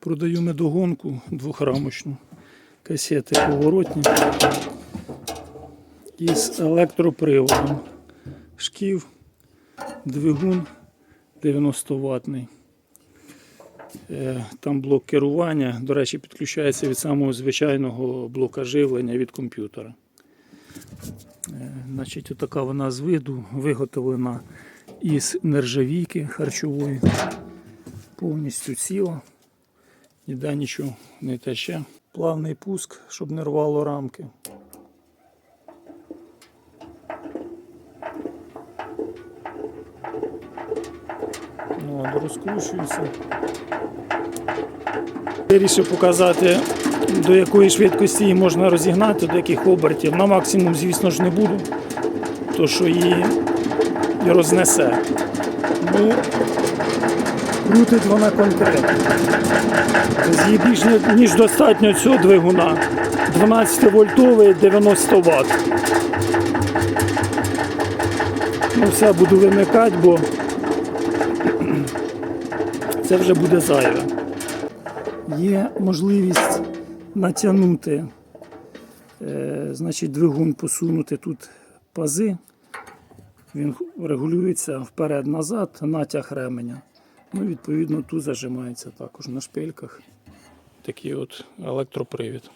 Продаю медогонку двохрамочну. Касети поворотні. Із електроприводом. Шків, двигун 90 ватний. Е, Там блок керування, до речі, підключається від самого звичайного блока живлення від комп'ютера. Е, Значить, отака вона з виду, виготовлена із нержавійки харчової. Повністю ціла. Ніде нічого не тече. Плавний пуск, щоб не рвало рамки. Ну, розкручується. Вирішив показати, до якої швидкості її можна розігнати, до яких обертів. На максимум, звісно ж, не буду, то що її і рознесе. Ну, крутить вона конкретно. Її більш ніж достатньо цього двигуна. 12 вольтовий 90 Вт. Ну, все буду вимикати, бо це вже буде зайве. Є можливість натягнути, е, значить, двигун посунути тут пази. Він регулюється вперед-назад, натяг ременя. Ну, відповідно, тут зажимається також на шпильках. Такий от електропривід.